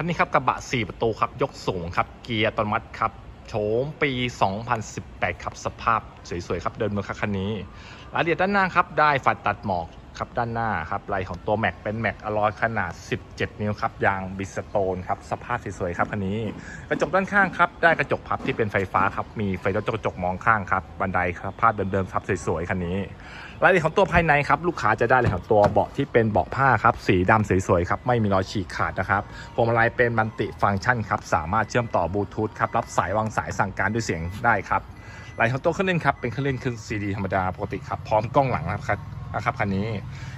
คันนี้ครับกระบะ 4 ประตูครับยกสูงครับเกียร์ตอนมัดครับโฉมปี 2018 ครับสภาพสวยๆครับเดินมาครับคันนี้รายละเอียดด้านหน้าครับได้ฝัดตัดหมอก ครับด้านหน้าครับลายของตัวแม็กเป็นแม็กอลลอยขนาด 17 นิ้วครับยางบิสโตนครับสภาพสวยๆครับคันนี้ กระจกด้านข้างครับได้กระจกพับที่เป็นไฟฟ้าครับมีไฟกระจกมองข้างครับบันไดครับภาพเดิมๆครับสวยๆคันนี้รายละเอียดของตัวภายในครับลูกค้าจะได้เลยครับตัวเบาะที่เป็นเบาะผ้าครับสีดำสวยๆครับไม่มีรอยฉีกขาดนะครับพวงมาลัยเป็นมัลติฟังก์ชันครับสามารถเชื่อมต่อบลูทูธครับรับสายวางสายสั่งการด้วยเสียงได้ครับรายลของตัวเครื่องเล่นครับเป็นเครื่องเล่นเครื่องซีดีธรรมดาปกติครับพร้อมกล้องหลังนะครับ นะครับคันนี้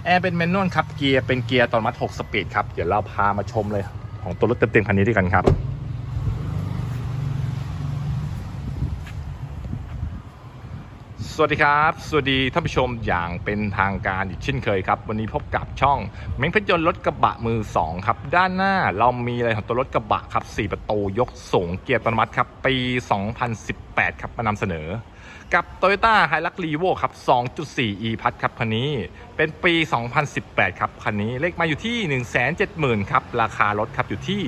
แอร์เป็นแมนนวลครับเกียร์เป็นเกียร์ตโนมัติ6สปีดครับ เดี๋ยวเราพามาชมเลยของตัวรถเต็มๆคันนี้ด้วยกันครับสวัสดีครับ สวัสดีท่านผู้ชมอย่างเป็นทางการอีกเช่นเคยครับ วันนี้พบกับช่องเม้งเพชรยนต์รถกระบะมือ 2 ครับ ด้านหน้าเรามีอะไรของตัวรถกระบะครับ 4 ประตูยกสูงเกียร์อัตโนมัติครับ ปี 2018 ครับมานำเสนอ กับ Toyota h i l u x r e v o ครับ 2.4 e พัทครับคันนี้ เป็นปี 2018 ครับคันนี้ เลขมาอยู่ที่ 170,000 ครับ ราคารถครับอยู่ที่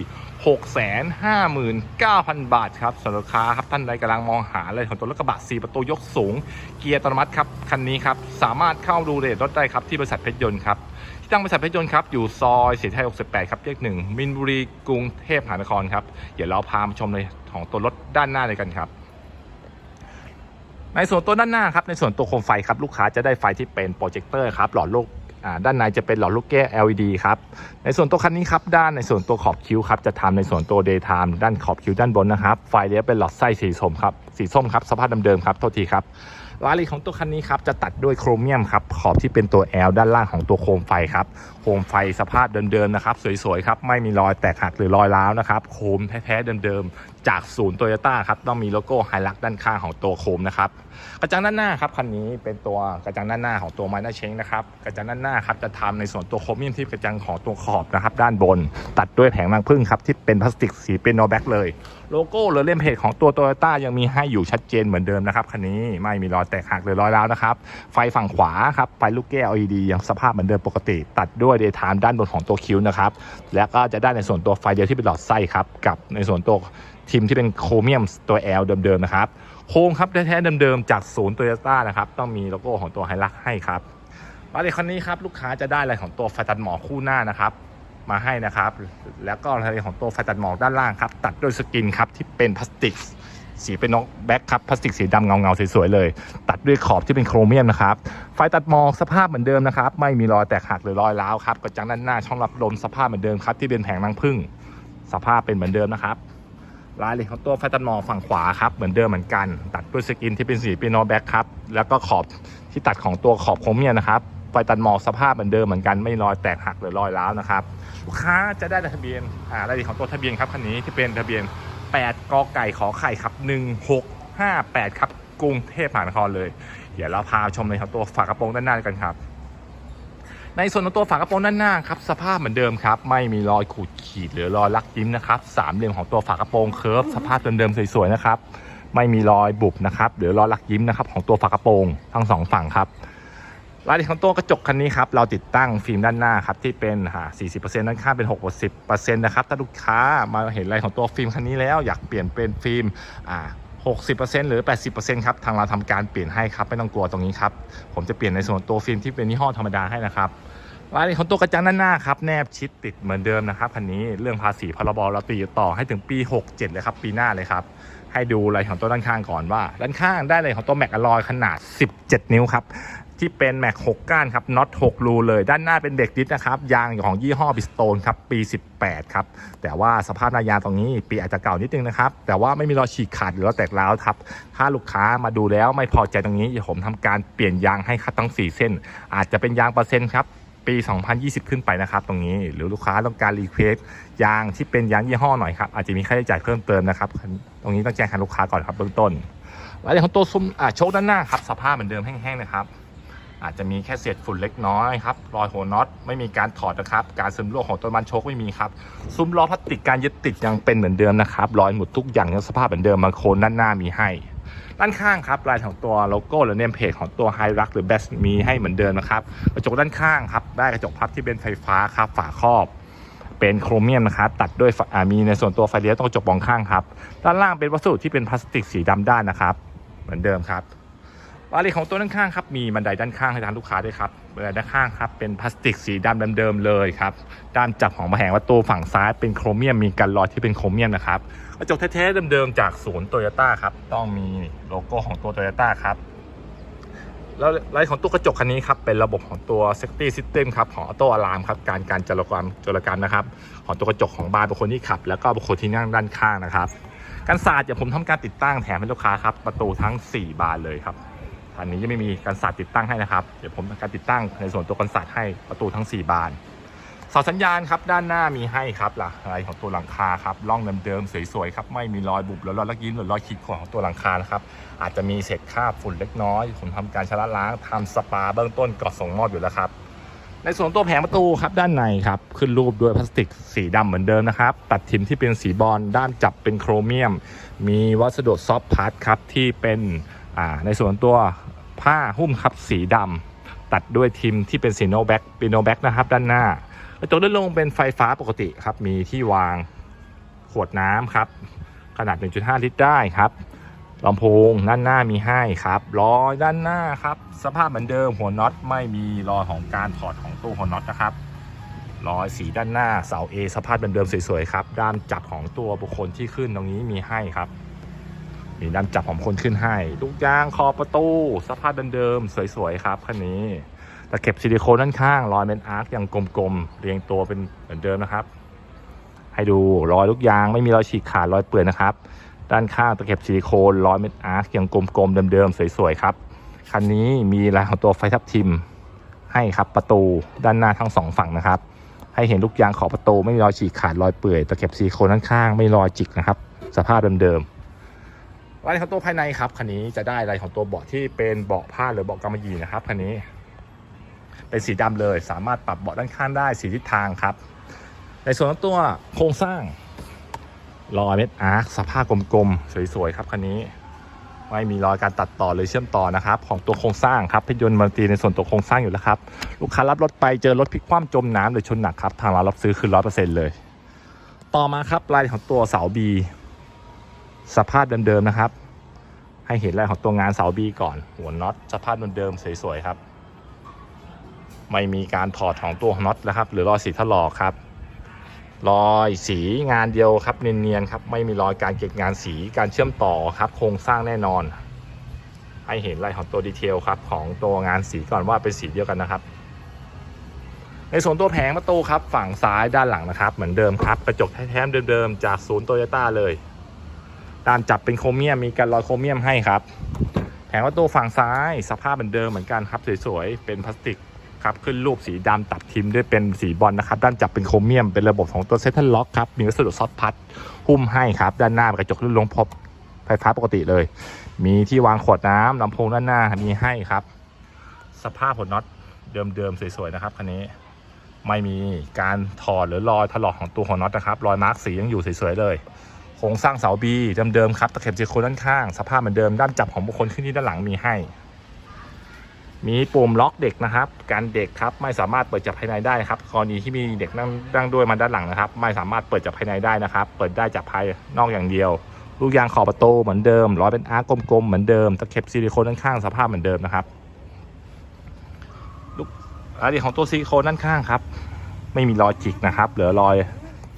659,000 บาทครับสำหรับลูกค้าครับท่านใดกำลังมองหาเลยของตัวรถกระบะ 4 ประตูยกสูง เกียร์อัตโนมัติครับ คันนี้ครับ สามารถเข้าดูเรทรถได้ครับ ที่บริษัทเพชรยนต์ครับ ที่ตั้งบริษัทเพชรยนต์ครับ อยู่ซอยเสียไทย68 ครับแยกหนึ่งมินบุรีกรุงเทพมหานครครับเดี๋ยวเราพามาชมเลยของตัวรถด้านหน้าเลยกันครับ ในส่วนตัวด้านหน้าครับในส่วนตัวโคมไฟครับลูกค้าจะได้ไฟที่เป็นโปรเจคเตอร์ครับหลอดลูกด้านในจะเป็นหลอดลูกแก้ว LED ครับ ในส่วนตัวคันนี้ครับด้านในส่วนตัวขอบคิ้วครับจะทำในส่วนตัว daytime ด้านขอบคิ้วด้านบนนะครับไฟเลี้ยวเป็นหลอดไส้สีส้มครับสีส้มครับสภาพเดิมๆครับโทษทีครับรายละเอียดของตัวคันนี้ครับจะตัดด้วยโครเมียมครับขอบที่เป็นตัว L ด้านล่างของตัวโคมไฟครับโคมไฟสภาพเดิมๆนะครับสวยๆครับไม่มีรอยแตกหักหรือรอยร้าวนะครับโคมแท้ๆเดิม จากศูนย์โตโยต้าครับต้องมีโลโก้ไฮลักด้านข้างของตัวโคมนะครับกระจังด้านหน้าครับคันนี้เป็นตัวกระจังด้านหน้าของตัวไมนาเชงนะครับกระจังด้านหน้าครับจะทำในส่วนตัวโครเมียมที่กระจังของตัวขอบนะครับด้านบน ตัดด้วยแผงรังผึ้งครับที่เป็นพลาสติกสีเป็นโนแบ็กเลยโลโก้หรือเล่มเพจของตัวโตโยต้ายังมีให้อยู่ชัดเจนเหมือนเดิมนะครับคันนี้ไม่มีรอยแตกหักหรือรอยร้าวนะครับไฟฝั่งขวาครับไฟลูกแก้ว LED ยังสภาพเหมือนเดิมปกติ ตัดด้วยเดย์ไทม์ด้านบนของตัวคิ้วนะครับแล้วก็จะได้ในส่วนตัวไฟเดียวที่เป็นหลอดไส้ครับกับในส่วนตัว ทิมที่เป็นโครเมียมตัว L เดิมๆนะครับ โครงครับแท้ๆเดิมๆจากศูนย์โตโยต้านะครับ ต้องมีโลโก้ของตัวไฮลักให้ครับรายละเอียดคันนี้ครับลูกค้าจะได้อะไรของตัวไฟตัดหมอกคู่หน้านะครับ มาให้นะครับ แล้วก็รายละเอียดของตัวไฟตัดหมอกด้านล่างครับ ตัดด้วยสกินครับที่เป็นพลาสติกสีเป็นนกแบ็คครับพลาสติกสีดำเงาๆสวยๆเลย ตัดด้วยขอบที่เป็นโครเมียมนะครับ ไฟตัดหมอกสภาพเหมือนเดิมนะครับ ไม่มีรอยแตกหักหรือรอยร้าวครับกระจังด้านหน้าช่องรับลมสภาพเหมือนเดิมครับที่เป็นแผงรังผึ้งสภาพเป็นเหมือนเดิมนะครับ รายละเอียของตัวไฟตัดหมอฝั่งขวาครับเหมือนเดิมเหมือนกัน ตัดด้วยสกินที่เป็นสีปีโนแบ็คครับแล้วก็ขอบที่ตัดของตัวขอบโครเมียนะครับไฟตัดหมอสภาพเหมือนเดิมเหมือนกันไม่รอยแตกหักหรือรอยร้าวนะครับลูกค้าจะได้ทะเบียนอ่ารายละเอียดของตัวทะเบียนครับคันนี้ที่เป็นทะเบียน 8กไก่ขอไข่ครับ 1658 ครับกรุงเทพมหานครเลย เดี๋ยวเราพาชมเลยครับตัวฝากระโปรงด้านหน้ากันครับ ในส่วนของตัวฝากระโปรงด้านหน้าครับสภาพเหมือนเดิมครับ ไม่มีรอยขูดขีดหรือรอยลักยิ้มนะครับสามเหลี่ยมของตัวฝากระโปรงเคิร์ฟสภาพเดิมๆสวยๆนะครับไม่มีรอยบุบนะครับหรือรอยลักยิ้มนะครับของตัวฝากระโปรงทั้งสองฝั่งครับรายละเอียดของตัวกระจกคันนี้ครับเราติดตั้งฟิล์มด้านหน้าครับที่เป็นอ่า40%ด้านข้างเป็น 60%นะครับถ้าลูกค้ามาเห็นอะไรของตัวฟิล์มคันนี้แล้ว อยากเปลี่ยนเป็นฟิล์มอ่า 60%หรือ 80%ครับทางเราทำการเปลี่ยนให้ครับไม่ต้องกลัวตรงนี้ครับผมจะเปลี่ยนในส่วนตัวฟิล์มที่เป็นยี่ห้อธรรมดาให้นะครับรายละเอียดของตัวกระจังด้านหน้าครับแนบชิดติดเหมือนเดิมนะครับคันนี้เรื่องภาษีพรบเราตีต่อให้ถึงปี 67 เลยครับปีหน้าเลยครับให้ดูรายของตัวด้านข้างก่อนว่า ด้านข้างได้เลยของตัวแม็กอลอยขนาด 17 นิ้วครับ ที่เป็นแม็ก6ก้านครับน็อต6รูเลย ด้านหน้าเป็นเบรกดิสนะครับ ยางของยี่ห้อบิสโตนครับ ปี 18 ครับ แต่ว่าสภาพหน้ายางตรงนี้ ปีอาจจะเก่านิดนึงนะครับ แต่ว่าไม่มีรอยฉีกขาดหรือรอยแตกร้าวครับ ถ้าลูกค้ามาดูแล้วไม่พอใจตรงนี้ผมทำการเปลี่ยนยางให้ครับทั้ง 4 เส้น อาจจะเป็นยางเปอร์เซ็นต์ครับปี 2020 ขึ้นไปนะครับ ตรงนี้หรือลูกค้าต้องการรีเควสยางที่เป็นยางยี่ห้อหน่อยครับ อาจจะมีค่าใช้จ่ายเพิ่มเติมนะครับ ตรงนี้ต้องแจ้งทางลูกค้าก่อนครับเบื้องต้นรายละเอียดของตัวซุ้มโชคด้านหน้าครับสภาพเหมือนเดิมแห้งๆนะครับ อาจจะมีแค่เศษฝุ่นเล็กน้อยครับรอยหัวน็อตไม่มีการถอดนะครับ การซึมรั่วของตัวมันโชคไม่มีครับซุ้มล้อพลาสติกการยึดติดยังเป็นเหมือนเดิมนะครับรอยหมุดทุกอย่างยังสภาพเหมือนเดิมมาโคนด้านหน้ามีให้ ด้านข้างครับลายของตัวโลโก้หรือเนมเพจของตัวไฮรักหรือ Best มีให้เหมือนเดิมนะครับกระจกด้านข้างครับได้กระจกพับที่เป็นไฟฟ้าครับฝาครอบเป็นโครเมียมนะครับตัดด้วยฝามีในส่วนตัวไฟเลี้ยวตรงกระจกมองข้างครับ ด้านล่างเป็นวัสดุที่เป็นพลาสติกสีดำด้านนะครับ เหมือนเดิมครับ รายละเอีของตัวด้านข้างครับมีบันไดด้านข้างให้ทางลูกค้าด้วยครับบันไดด้านข้างครับเป็นพลาสติกสีดำเดิมๆเลยครับด้านจับของมาแหงประตูฝั่งซ้ายเป็นโครเมียมมีกันรอยที่เป็นโครเมียมนะครับกระจกแท้ๆเดิมๆจากศูนย์โตโยต้าครับต้องมีโลโก้ของตัวโตโยต้าครับแล้วลายของตู้กระจกคันนี้ครับเป็นระบบของตัว safety system ครับของ auto alarm ครับการการจรกรรมจรกรรมนะครับ ของตัวกระจกของบานบุคคลที่ขับ แล้วก็บุคคลที่นั่งด้านข้างนะครับกันศาสตร์เดี๋ยวผมทำการติดตั้งแถมให้ลูกค้าครับประตูทั้ง 4 บานเลยครับ อันนี้ยังไม่มีกันศาสตร์ติดตั้งให้นะครับ เดี๋ยวผมทำการติดตั้งในส่วนตัวกันศาสตร์ให้ประตูทั้ง 4 บานเสาสัญญาณครับด้านหน้ามีให้ครับหลักอะไรของตัวหลังคาครับร่องเดิมๆสวยๆครับไม่มีรอยบุบหรือรอยลักยิ้มหรือรอยขีดข่วนของตัวหลังคานะครับอาจจะมีเศษคราบฝุ่นเล็กน้อยผมทำการชำระล้างทำสปาเบื้องต้นก่อนส่งมอบอยู่แล้วครับในส่วนตัวแผงประตูครับด้านในครับขึ้นรูปด้วยพลาสติกสีดำเหมือนเดิมนะครับตัดทิมที่เป็นสีบอลด้านจับเป็นโครเมียม มีวัสดุซอฟต์พาร์ทครับที่เป็นในส่วนตัว ผ้าหุ้มครับสีดำตัดด้วยทิมที่เป็นสีโนแบ็กป็นโนแบ็กนะครับด้านหน้ากระจกด้านลงเป็นไฟฟ้าปกติครับมีที่วางขวดน้ำครับ ขนาด 1.5 ลิตรได้ครับลำโพงด้านหน้ามีให้ครับล้อด้านหน้าครับสภาพเหมือนเดิมหัวน็อตไม่มีรอยของการถอดของตู้หัวน็อตนะครับรอยสีด้านหน้าเสา A สภาพเหมือนเดิมสวยๆครับด้านจับของตัวบุคคลที่ขึ้นตรงนี้มีให้ครับ มีด้านจับของคนขึ้นให้ ลูกยางคอประตูสภาพเดิมๆสวยๆครับคันนี้ตะเข็บซิลิโคนด้านข้างรอยเป็นอาร์คยังกลมๆเรียงตัวเป็นเหมือนเดิมนะครับ ให้ดูรอยลูกยางไม่มีรอยฉีกขาดรอยเปื่อยนะครับ ด้านข้างตะเข็บซิลิโคนร้อยเม็ดอาร์คยังกลมๆเดิมๆสวยๆครับคันนี้มีลายของตัวไฟทับทิมให้ครับประตูด้านหน้าทั้งสองฝั่งนะครับ ให้เห็นลูกยางขอบประตูไม่มีรอยฉีกขาดรอยเปื่อยตะเข็บซิลิโคนด้านข้างไม่รอยจิกนะครับ สภาพเดิมๆ ลายของตัวภายในครับคันนี้จะได้ลายของตัวเบาะที่เป็นเบาะผ้าหรือเบาะกำมะหยี่นะครับคันนี้ เป็นสีดำเลย สามารถปรับเบาะด้านข้างได้สีทิศทางครับ ในส่วนของตัวโครงสร้างรอยเม็ดอาร์คสภาพกลมๆสวยๆครับคันนี้ไม่มีรอยการตัดต่อหรือเชื่อมต่อนะครับ ของตัวโครงสร้างครับพิยนต์มันตีในส่วนตัวโครงสร้างอยู่แล้วครับ ลูกค้ารับรถไปเจอรถพลิกคว่ำจมน้ำหรือชนหนักครับทางเรารับซื้อคือร้อยเปอร์เซ็นต์เลย ต่อมาครับลายของตัวเสาบี สภาพเดิมๆนะครับ ให้เห็นลายของตัวงานเสาบีก่อน หัวน็อตสภาพเดิมๆสวยๆครับ ไม่มีการถอดของตัวน็อตแล้วครับ หรือรอยสีถลอกครับรอยสีงานเดียวครับเนียนๆครับไม่มีรอยการเก็บงานสีการเชื่อมต่อครับ โครงสร้างแน่นอน ให้เห็นรายของตัวดีเทลครับ ของตัวงานสีก่อนว่าเป็นสีเดียวกันนะครับ ในส่วนตัวแผงประตูครับ ฝั่งซ้ายด้านหลังนะครับ เหมือนเดิมครับ กระจกแท้ๆเดิมๆจากศูนย์โตโยต้าเลย ด้านจับเป็นโครเมียมมีกันรอยโครเมียมให้ครับ แผงประตูฝั่งซ้ายสภาพเหมือนเดิมเหมือนกันครับสวยๆเป็นพลาสติกครับขึ้นรูปสีดำตัดทิมด้วยเป็นสีบอลนะครับ ด้านจับเป็นโครเมียมเป็นระบบของตัวเซตเทิลล็อกครับมีวัสดุซอฟพัดหุ้มให้ครับ ด้านหน้ากระจกลื่นลงพบไฟฟ้าปกติเลย มีที่วางขวดน้ำลำโพงด้านหน้ามีให้ครับ สภาพผลน็อตเดิมๆสวยๆนะครับคันนี้ไม่มีการถอดหรือรอยถลอกของตัวของน็อตนะครับ รอยมาร์กสียังอยู่สวยๆเลย โครงสร้างเสาบีเดิมๆครับตะเข็บซิลิโคนด้านข้าง สภาพเหมือนเดิมด้านจับของบุคคลขึ้นที่ด้านหลังมีให้ มีปุ่มล็อกเด็กนะครับการเด็กครับไม่สามารถเปิดจากภายในได้ครับกรณีที่มีเด็กนั่งนั่งด้วยมาด้านหลังนะครับ ไม่สามารถเปิดจากภายในได้นะครับ เปิดได้จากภายนอกอย่างเดียว ลูกยางขอบประตูเหมือนเดิมล้อเป็นอาร์กกลมๆเหมือนเดิมตะเข็บซิลิโคนด้านข้างสภาพเหมือนเดิมนะครับลูกรายละเอียดของตัวซิลิโคนด้านข้างครับ ไม่มีรอยจิกนะครับ เหลือรอย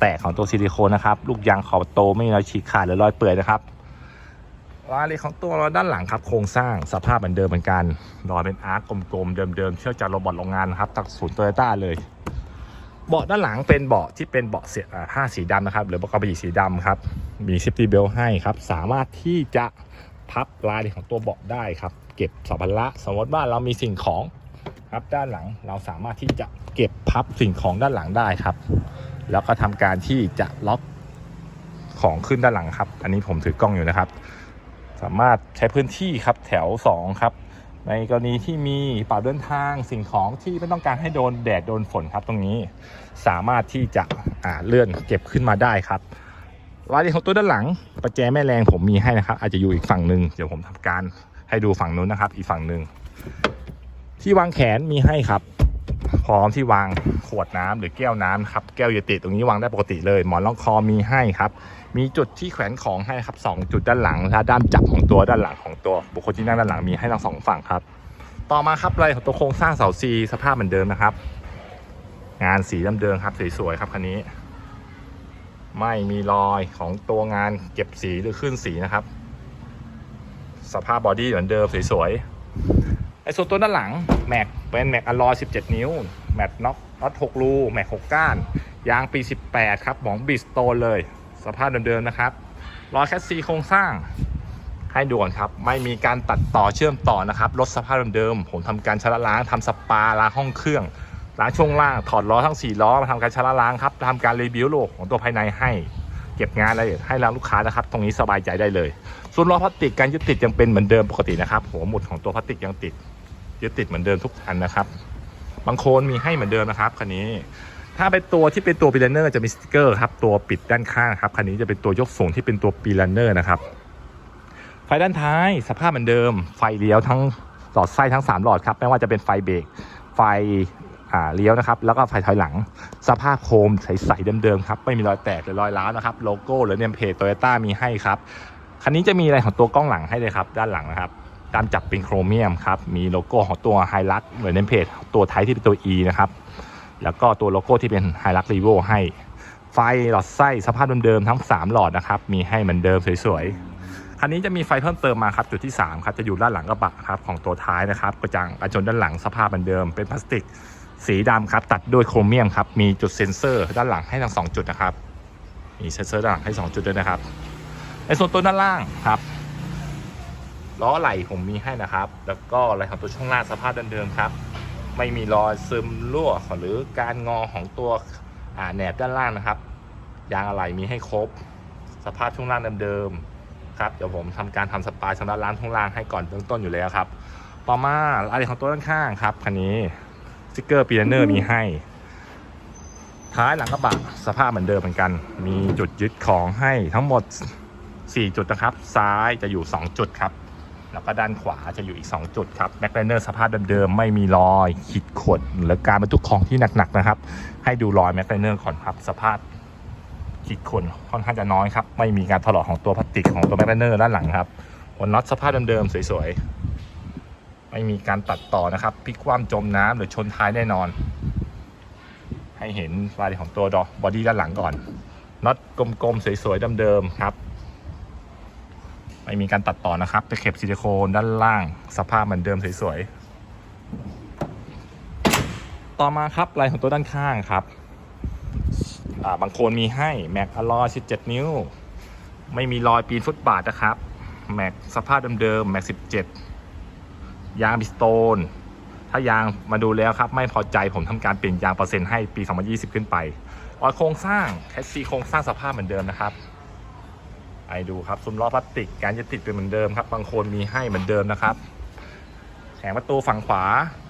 แตกของตัวซิลิโคนนะครับ ลูกยางขอบประตูไม่มีรอยฉีกขาดหรือรอยเปื่อยนะครับรายละเอียดของตัวเราด้านหลังครับ โครงสร้างสภาพเหมือนเดิมเหมือนกันรอยเป็นอาร์กกลมๆเดิมๆเชื่อจากโรบอทโรงงานนะครับจากศูนย์โตโยต้าเลย เบาะด้านหลังเป็นเบาะที่เป็นเบาะเสียผ้าสีดำนะครับ หรือเบาะกระบี่สีดำครับมีเซฟตี้เบลให้ครับ สามารถที่จะพับรายละเอียดของตัวเบาะได้ครับ เก็บสัมภาระสมมติว่าเรามีสิ่งของครับด้านหลังเราสามารถที่จะเก็บพับสิ่งของด้านหลังได้ครับ แล้วก็ทำการที่จะล็อกของขึ้นด้านหลังครับ อันนี้ผมถือกล้องอยู่นะครับ สามารถใช้พื้นที่ครับแถว 2 ครับ ในกรณีที่มีเป่าเดินทางสิ่งของที่ไม่ต้องการให้โดนแดดโดนฝนครับตรงนี้ สามารถที่จะเลื่อนเก็บขึ้นมาได้ครับรายละเอียดของตัวด้านหลังประแจแม่แรงผมมีให้นะครับ อาจจะอยู่อีกฝั่งหนึ่งเดี๋ยวผมทำการให้ดูฝั่งนู้นนะครับ อีกฝั่งหนึ่งที่วางแขนมีให้ครับ พร้อมที่วางขวดน้ำหรือแก้วน้ำครับแก้วเยติตรงนี้วางได้ปกติเลยหมอนรองคอมีให้ครับ มีจุดที่แขวนของให้ครับสองจุดด้านหลังและด้านจับของตัวด้านหลังของตัวบุคคลที่นั่งด้านหลังมีให้ทั้งสองฝั่งครับ ต่อมาครับรายของตัวโครงสร้างเสาซีสภาพเหมือนเดิมนะครับ งานสีเดิมๆครับสวยๆครับคันนี้ ไม่มีรอยของตัวงานเก็บสีหรือขึ้นสีนะครับ สภาพบอดี้เหมือนเดิมสวยๆ ไอ้ส่วนตัวด้านหลังแม็กเป็นแม็กอลลอย17 นิ้ว แม็กน็อกน็อต6รูแม็ก6ก้าน ยางปี 18 ครับหมองบิสโตนเลย สภาพเดิมๆนะครับรอแคสซีโครงสร้างให้ด่วนครับ ไม่มีการตัดต่อเชื่อมต่อนะครับรถสภาพเดิมๆผมทำการชำระล้างทำสปาล้างห้องเครื่องล้างช่วงล่างถอดล้อทั้ง 4 ล้อมาทำการชำระล้างครับทำการรีวิวโลกของตัวภายในให้เก็บงานละเอียดให้ร้านลูกค้านะครับ ตรงนี้สบายใจได้เลย ส่วนล้อพลาสติกการยึดติดยังเป็นเหมือนเดิมปกตินะครับ หัวหมุดของตัวพลาสติกยังติด ยึดติดเหมือนเดิมทุกอันนะครับ บางโคนมีให้เหมือนเดิมนะครับคันนี้ ถ้าเป็นตัวที่เป็นตัวปีลเนอร์จะมีสติกเกอร์ครับตัวปิดด้านข้างครับคันนี้จะเป็นตัวยกสูงที่เป็นตัวปีลเนอร์นะครับไฟด้านท้ายสภาพเหมือนเดิม ไฟเลี้ยวทั้งหลอดไส้ทั้ง 3 หลอดครับไม่ว่าจะเป็นไฟเบรกไฟอ่าเลี้ยวนะครับ แล้วก็ไฟถอยหลัง สภาพโคมใสๆเดิมๆครับ ไม่มีรอยแตกหรือรอยร้าวนะครับ โลโก้หรือเนมเพจโตโยต้ามีให้ครับ คันนี้จะมีอะไรของตัวกล้องหลังให้เลยครับ ด้านหลังนะครับ ตามจับเป็นโครเมียมครับ มีโลโก้ของตัวไฮลักเหรือนเนมเพจตัวไทยที่เป็นตัว E นะครับ แล้วก็ตัวโลโก้ที่เป็นไฮลักรีโวให้ ไฟหลอดไส้สภาพเดิมๆทั้ง 3 หลอดนะครับ มีให้เหมือนเดิมสวยๆ คันนี้จะมีไฟเพิ่มเติมมาครับจุดที่ 3 ครับ จะอยู่ด้านหลังกระบะครับของตัวท้ายนะครับ กระจังกระจนด้านหลังสภาพเหมือนเดิม เป็นพลาสติกสีดำครับ ตัดด้วยโครเมียมครับ มีจุดเซ็นเซอร์ด้านหลังให้ทั้ง 2 จุดนะครับ มีเซ็นเซอร์ด้านหลังให้ 2 จุดด้วยนะครับ ในส่วนตัวด้านล่างครับ ล้อไหล่ผมมีให้นะครับ แล้วก็อะไรของตัวช่วงล่างสภาพเดิมๆครับ ไม่มีรอยซึมรั่วหรือการงอของตัวแหนบด้านล่างนะครับ ยางอะไหล่มีให้ครบ สภาพช่วงล่างเดิมๆครับ เดี๋ยวผมทำการทำสปายชำระล้างช่วงล่างให้ก่อนเบื้องต้นอยู่แล้วครับต่อมาอะไรของตัวด้านข้างครับคันนี้สติกเกอร์ปีเนอร์มีให้ ท้ายหลังกระบะสภาพเหมือนเดิมเหมือนกัน มีจุดยึดของให้ทั้งหมด 4 จุดนะครับ ซ้ายจะอยู่ 2 จุดครับ แล้วก็ด้านขวาจะอยู่อีก 2 จุดครับแม็กไลเนอร์สภาพเดิมๆ ไม่มีรอยขีดข่วนหรือการบรรทุกของที่หนักๆนะครับ ให้ดูรอยแม็กไลเนอร์ก่อนครับสภาพขีดข่วนค่อนข้างจะน้อยครับ ไม่มีการถลอกของตัวพลาสติกของตัวแมกเนอร์ด้านหลังครับหัวน็อตสภาพเดิมๆ สวยๆ ไม่มีการตัดต่อนะครับพลิกคว่ำจมน้ำหรือชนท้ายแน่นอน ให้เห็นรายละเอียดของตัวดอกบอดี้ด้านหลังก่อนน็อตกลมๆ สวยๆเดิมๆครับ ไม่มีการตัดต่อนะครับตะเข็บซิลิโคนด้านล่าง สภาพเหมือนเดิมสวยๆ ต่อมาครับลายของตัวด้านข้างครับบางโคนมีให้แม็กอลอย17 นิ้ว ไม่มีรอยปีนฟุตบาทนะครับแม็กสภาพเดิมๆแม็ก17 ยางบิสโตน ถ้ายางมาดูแล้วครับ ไม่พอใจผมทำการเปลี่ยนยางเปอร์เซ็นต์ให้ปี 2020 ขึ้นไปรอยโครงสร้างแคสซีโครงสร้างสภาพเหมือนเดิมนะครับ ไอดูครับซุ้มล้อพลาสติกการยึดติดเป็นเหมือนเดิมครับบางโคนมีให้เหมือนเดิมนะครับแผงประตูฝั่งขวา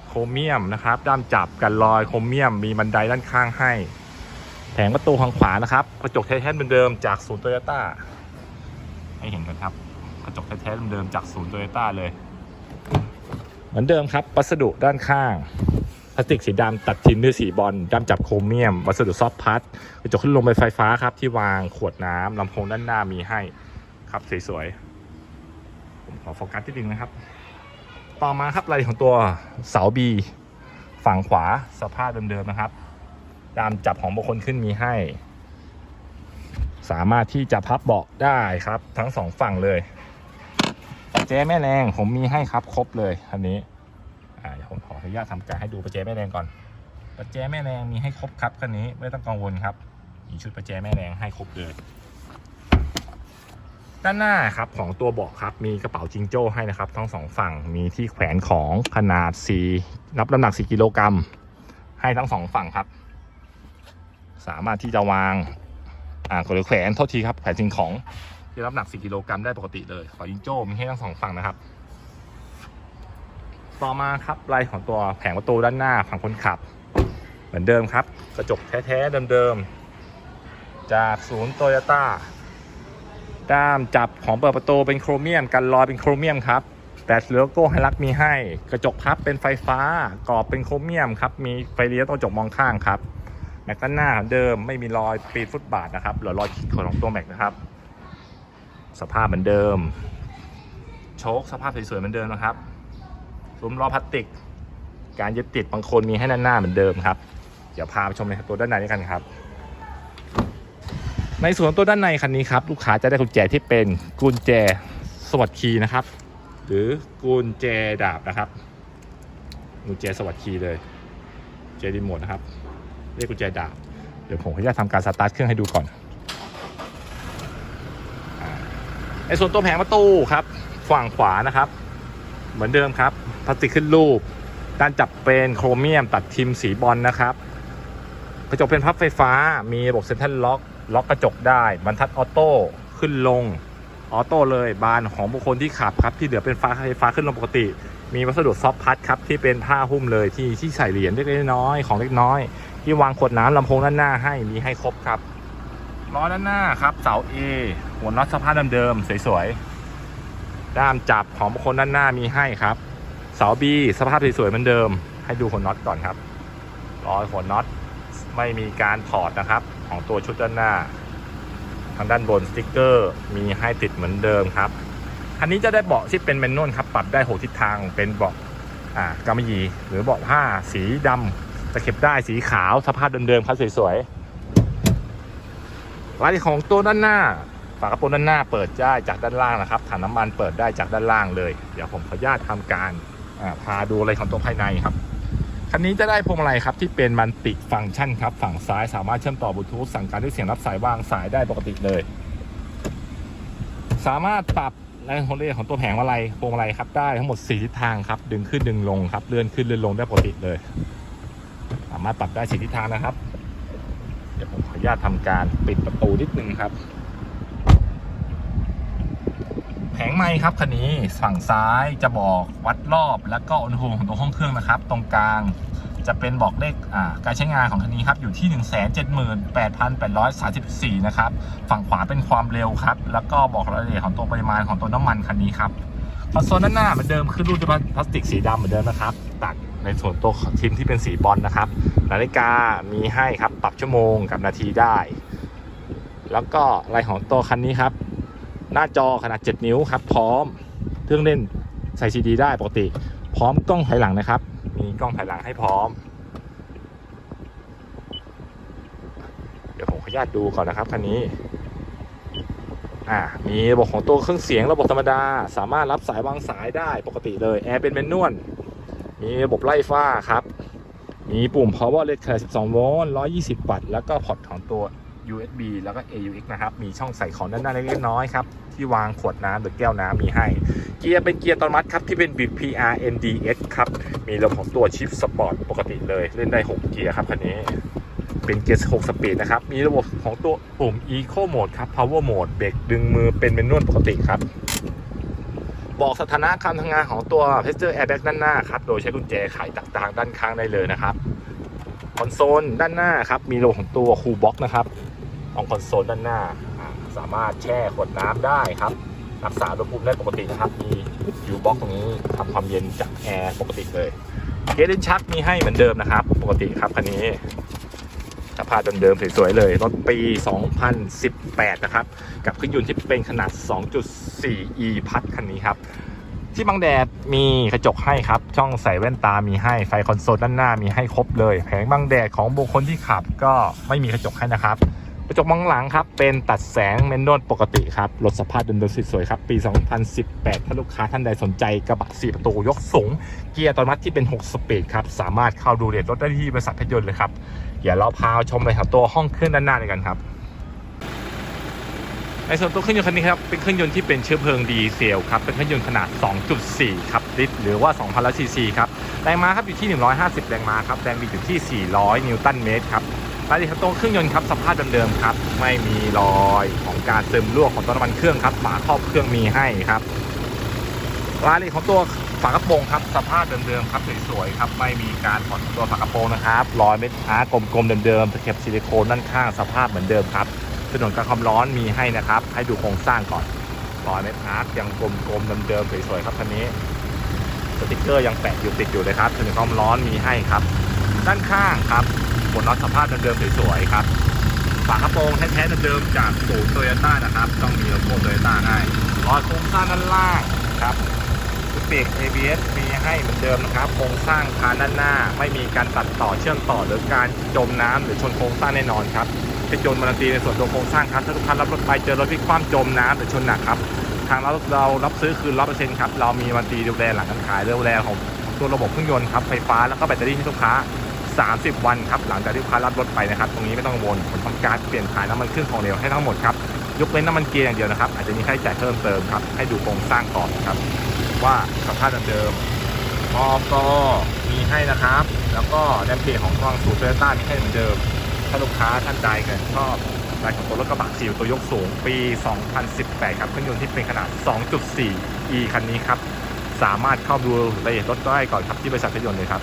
โครเมียมนะครับ ด้ามจับกันรอยโครเมียมมีบันไดด้านข้างให้ แผงประตูทางขวานะครับ กระจกแท้ๆเดิมจากศูนย์โตโยต้าให้เห็นกันครับ กระจกแท้ๆเดิมจากศูนย์โตโยต้าเลย เหมือนเดิมครับวัสดุด้านข้าง พลาสติกสีดำตัดทิ้นด้วยสีบอลด้ามจับโครเมียม วัสดุซอฟพัดกระจกขึ้นลงไปไฟฟ้าครับ ที่วางขวดน้ำลำโพงด้านหน้ามีให้ครับสวยๆผมขอโฟกัสที่ดึงนะครับ ต่อมาครับรายของตัวเสาบีฝั่งขวาสภาพเดิมๆนะครับดามจับของบุคคลขึ้นมีให้ สามารถที่จะพับเบาะได้ครับ ทั้งสองฝั่งเลยประแจแม่แรงผมมีให้ครับครบเลยคันนี้ นุญาตทำการให้ดูประแจแม่แรงก่อน ประแจแม่แรงมีให้ครบครับคันนี้ไม่ต้องกังวลครับ มีชุดประแจแม่แรงให้ครบเลยด้านหน้าครับของตัวเบาะครับมีกระเป๋าจิงโจ้ให้นะครับ ทั้งสองฝั่งมีที่แขวนของขนาด4รับน้ำหนัก 4 กิโลกรัมให้ทั้งสองฝั่งครับ สามารถที่จะวางอ่าหรือแขวนโทษทีครับแขวนสิ่งของที่รับหนัก 4 กิโลกรัมได้ปกติเลยขอยิงโจ้มีให้ทั้งสองฝั่งนะครับ ต่อมาครับลายของตัวแผงประตูด้านหน้าฝั่งคนขับ เหมือนเดิมครับ กระจกแท้ๆเดิมๆจากศูนย์โตโยต้าด้ามจับของเปิดประตูเป็นโครเมียมกันรอยเป็นโครเมียมครับแต่โลโก้ไฮรักมีให้ กระจกพับเป็นไฟฟ้ากรอบเป็นโครเมียมครับมีไฟเลี้ยวตรงกระจกมองข้างครับแม็กด้านหน้าเหมือนเดิมไม่มีรอยปีนฟุตบาทนะครับหรือรอยขีดข่วนของตัวแม็กนะครับ สภาพเหมือนเดิม โชคสภาพสวยๆเหมือนเดิมนะครับ ซุ้มล้อพลาสติก การยึดติดบางคนมีให้ด้านหน้าเหมือนเดิมครับ เดี๋ยวพาไปชมในตัวด้านในด้กันครับ ในส่วนตัวด้านในคันนี้ครับ ลูกค้าจะได้กุญแจที่เป็นกุญแจสวัสดคีนะครับ หรือกุญแจดาบนะครับกุญแจสวัสดคีเลยกุญแจรีโมทนะครับเรียกกุญแจดาบเดี๋ยวผมขออนุญาตทำการสตาร์ทเครื่องให้ดูก่อนในส่วนตัวแผงประตูครับ ฝั่งขวานะครับ เหมือนเดิมครับ พลาสติกขึ้นรูป ด้านจับเป็นโครเมียมตัดทิมสีบอลนะครับ กระจกเป็นพับไฟฟ้า มีระบบเซ็นทรัลล็อก ล็อกกระจกได้ บรรทัดออโต้ ขึ้นลง ออโต้เลย บานของบุคคลที่ขับครับ ที่เหลือเป็นฟ้าไฟฟ้าขึ้นลงปกติ มีวัสดุซอฟพัดครับ ที่เป็นผ้าหุ้มเลยที่ที่ใส่เหรียญเล็กน้อยของเล็กน้อย ที่วางขวดน้ำลำโพงด้านหน้าให้ มีให้ครบครับ ล้อด้านหน้าครับ เสา A หัวน็อตสภาพเดิมๆสวยๆด้ามจับของบุคคลด้านหน้ามีให้ครับ เสา B สภาพสวยๆเหมือนเดิม ให้ดูหัวน็อตก่อนครับรอยหัวน็อตไม่มีการถอดนะครับ ของตัวชุดด้านหน้า ทางด้านบนสติกเกอร์ มีให้ติดเหมือนเดิมครับคันนี้จะได้เบาะที่เป็นแมนนวลครับปรับได้หกทิศทางเป็นเบาะอ่ากำมะหยี่หรือเบาะผ้าสีดำตะเข็บได้สีขาวสภาพเดิมๆครับสวยๆรายละเอียของตัวด้านหน้าฝากระโปรงด้านหน้าเปิดได้จากด้านล่างนะครับถังน้ำมันเปิดได้จากด้านล่างเลย เดี๋ยวผมขออนุญาตทำการ พาดูอะไรของตัวภายในครับคันนี้จะได้พวงมาลัยครับที่เป็นมันติฟังก์ชันครับฝั่งซ้ายสามารถเชื่อมต่อบลูทูธสั่งการด้วยเสียงรับสายวางสายได้ปกติเลย สามารถปรับในของเรื่องของตัวแผงมาลัยพวงมาลัยครับได้ทั้งหมด4ทิศทางครับดึงขึ้นดึงลงครับเลื่อนขึ้นเลื่อนลงได้ปกติเลย สามารถปรับได้สี่ทิศทางนะครับ เดี๋ยวผมขออนุญาตทำการปิดประตูนิดนึงครับ แผงไม้ครับคันนี้ฝั่งซ้ายจะบอกวัดรอบแล้วก็อุณหภูมิของตัวห้องเครื่องนะครับ ตรงกลางจะเป็นบอกเลขการใช้งานของคันนี้ครับอยู่ที่ 178,834 นะครับ ฝั่งขวาเป็นความเร็วครับ แล้วก็บอกรายละเอียดของตัวปริมาณของตัวน้ำมันคันนี้ครับคอนโซลด้านหน้าเหมือนเดิมคือรูปด้วยพลาสติกสีดำเหมือนเดิมนะครับ ตัดในส่วนตัวทิมที่เป็นสีบอลนะครับ นาฬิกามีให้ครับปรับชั่วโมงกับนาทีได้ แล้วก็อะไรของตัวคันนี้ครับ หน้าจอขนาด 7 นิ้วครับ พร้อมเครื่องเล่นใส่ซีดีได้ปกติ พร้อมกล้องถอยหลังนะครับ มีกล้องถอยหลังให้พร้อม เดี๋ยวผมขออนุญาตดูก่อนนะครับคันนี้อ่ามีระบบของตัวเครื่องเสียงระบบธรรมดา สามารถรับสายวางสายได้ปกติเลยแอร์เป็นแมนนวลมีระบบไล่ฟ้าครับ มีปุ่ม power LED ขนาด12 โวลต์ 120 วัตต์ แล้วก็พอร์ตของตัว USB แล้วก็ AUX นะครับ มีช่องใส่ของด้านหน้าเล็กน้อยครับ ที่วางขวดน้ำหรือแก้วน้ำมีให้ เกียร์เป็นเกียร์ตโนมัติครับ ที่เป็น BPRNDS ครับ มีระบบตัวชิปสปอร์ตปกติเลย เล่นได้ 6 เกียร์ครับคันนี้เป็นเกียร์6สปีดนะครับ มีระบบของตัวปุ่ม Eco Mode ครับ Power Mode เบรกดึงมือเป็นเมนนวลปกติครับ บอกสถานะการทำงานของตัว p a s t e r Airbag ด้านหน้าครับ โดยใช้กุญแจไขต่างๆ ด้านข้างได้เลยนะครับ คอนโซลด้านหน้าครับ มีระบบของตัวคูลบ็อกนะครับ ตรงคอนโซลด้านหน้า สามารถแช่ขวดน้ำได้ครับ รักษาอุณหภูมิได้ปกตินะครับ มียูบ็อกตรงนี้ทำความเย็นจากแอร์ปกติเลยเกดินชักมีให้เหมือนเดิมนะครับ ปกติครับคันนี้สภาพเดิมๆสวยๆเลยรถปี 2018 นะครับ กับเครื่องยนต์ที่เป็นขนาด 2.4e พัดคันนี้ครับ ที่บังแดดมีกระจกให้ครับ ช่องใส่แว่นตามีให้ไฟคอนโซลด้านหน้ามีให้ครบเลย แผงบังแดดของบุคคลที่ขับก็ไม่มีกระจกให้นะครับ กระจกมองหลังครับ เป็นตัดแสงเมนนวลปกติครับรถสภาพเดิมๆสวยๆครับ ปี 2018 ถ้าลูกค้าท่านใดสนใจกระบะ 4 ประตูยกสูง เกียร์ตโนมัติที่เป็น 6 สปีดครับ สามารถเข้าดูเรทรถได้ที่บริษัทเพชรยนต์เลยครับเดี๋ยวเราพาชมไปหาตัวห้องเครื่องด้านหน้าด้วยกันครับในส่วนตัวเครื่องยนต์คันนี้ครับเป็นเครื่องยนต์ที่เป็นเชื้อเพลิงดีเซลครับเป็นเครื่องยนต์ขนาด 2.4 ครับลิตรหรือว่า 2,000ซีซีครับแรงม้าครับอยู่ที่ 150 แรงม้าครับแรงบิดอยู่ที่ 400 นิวตันเมตรครับ รายละเอียดของตัวเครื่องยนต์ครับสภาพเดิมๆครับ ไม่มีรอยของการซึมรั่วของตัวน้ำมันเครื่องครับฝาครอบเครื่องมีให้ครับรายละเอียดของตัวฝากระโปรงครับสภาพเดิมๆครับสวยๆครับไม่มีการถอดตัวฝากระโปรงนะครับรอยเม็ดอาร์กลมๆเดิมๆตะเข็บซิลิโคนด้านข้างสภาพเหมือนเดิมครับถนนการความร้อนมีให้นะครับ ให้ดูโครงสร้างก่อนรอยเม็ดอาร์กยังกลมๆเดิมๆสวยๆครับคันนี้สติกเกอร์ยังแปะอยู่ติดอยู่เลยครับถึงความร้อนมีให้ครับ ด้านข้างครับ บนน็อตสภาพเดิมๆสวยๆครับฝากระโปรงแท้ๆเดิมๆจากศูนย์โตโยต้านะครับ ต้องมีโลโก้โตโยต้าให้รอยโครงสร้างด้านล่างครับเบรก ABS มีให้เหมือนเดิมนะครับ โครงสร้างคานด้านหน้า ไม่มีการตัดต่อเชื่อมต่อหรือการจมน้ำหรือชนโครงสร้างแน่นอนครับเป็นโจนมารันตีในส่วนตัวโครงสร้างครับถ้าทุกท่านรับรถไปเจอรถพลิกคว่ำจมน้ำหรือชนหนักครับ ทางเราเรารับซื้อคืนร้อยเปอร์เซ็นต์ครับ เรามีวันตีดูแลหลังการขายดูแลของตัวระบบเครื่องยนต์ครับไฟฟ้าแล้วก็แบตเตอรี่ให้ลูกค้า 30 วันครับหลังจากที่ลูกค้ารับรถไปนะครับ ตรงนี้ไม่ต้องกังวลผมทำการเปลี่ยนถ่ายน้ำมันเครื่องของเหลวให้ทั้งหมดครับยกเว้นน้ำมันเกียร์อย่างเดียวนะครับอาจจะมีค่าใช้จ่ายเพิ่มเติมครับให้ดูโครงสร้างก่อนครับ ว่าสภาพเดิมมอก็มีให้นะครับ แล้วก็แดมเพจของทางสูตรโตโยต้ามีให้เหมือนเดิม ถ้าลูกค้าท่านใดกันชอบรายของตัวรถกระบะสี่ตัวยกสูงปี 2018 ครับเครื่องยนต์ที่เป็นขนาด 2.4 e คันนี้ครับ สามารถเข้าดูรายละเอียดรถได้ก่อนครับที่บริษัทรถยนต์เลยครับ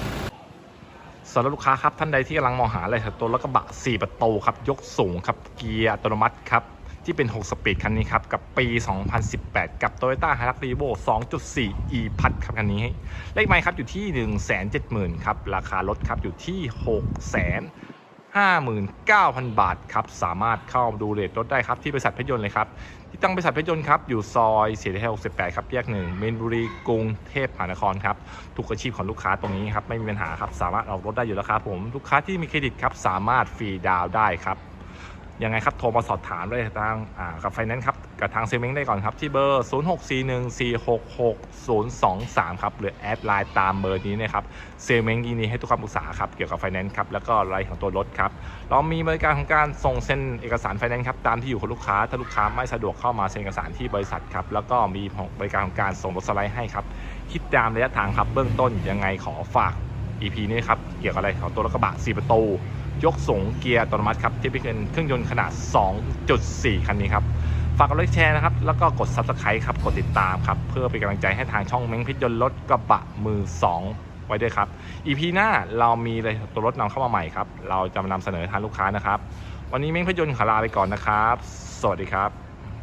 สำหรับลูกค้าครับท่านใดที่กำลังมองหาอะไรจากตัวรถกระบะ 4 ประตูครับ ยกสูงครับ เกียร์อัตโนมัติครับ ที่เป็น 6 สปีดคันนี้ครับ กับปี 2018 กับ Toyota Hilux Revo 2.4 e พัดครับคันนี้ เลขไมค์ครับอยู่ที่ 170,000 ครับ ราคารถครับอยู่ที่6 59,000 บาทครับ สามารถเข้าดูเรทรถได้ครับที่บริษัทเพชรยนต์เลยครับ ที่ตั้งบริษัทเพชรยนต์ครับ อยู่ซอยเสียดแถว68 ครับแยกหนึ่งเมนบุรีกรุงเทพมหานครครับ ทุกอาชีพของลูกค้าตรงนี้ครับ ไม่มีปัญหาครับ สามารถออกรถได้อยู่แล้วครับผม ลูกค้าที่มีเครดิตครับ สามารถฟรีดาวน์ได้ครับ ยังไงครับโทรมาสอบถามได้ทางกับไฟแนนซ์ครับกับทางเซมิงได้ก่อนครับที่เบอร์ 0641466023 ครับ หรือแอดไลน์ตามเบอร์นี้นะครับเซมิงยินดีให้ทุกคำปรึกษาครับเกี่ยวกับไฟแนนซ์ครับแล้วก็รายของตัวรถครับเรามีบริการของการส่งเซ็นเอกสารไฟแนนซ์ครับตามที่อยู่ของลูกค้าถ้าลูกค้าไม่สะดวกเข้ามาเซ็นเอกสารที่บริษัทครับแล้วก็มีบริการของการส่งรถสไลด์ให้ครับคิดตามระยะทางครับเบื้องต้นยังไงขอฝาก EP นี้ครับเกี่ยวกับอะไรของตัวรถกระบะ4ประตู ยกสูงเกียร์อัตโนมัติครับที่เป็นเครื่องยนต์ขนาด 2.4 คันนี้ครับ ฝากกดไลค์แชร์นะครับ แล้วก็กด Subscribe ครับ กดติดตามครับ เพื่อเป็นกำลังใจให้ทางช่องเม้งพิจยนต์รถกระบะมือ 2 ไว้ด้วยครับ EP หน้าเรามีเลยตัวรถนำเข้ามาใหม่ครับ เราจะนำเสนอทางลูกค้านะครับ วันนี้เม้งพิจยนต์ขอลาไปก่อนนะครับ สวัสดีครับ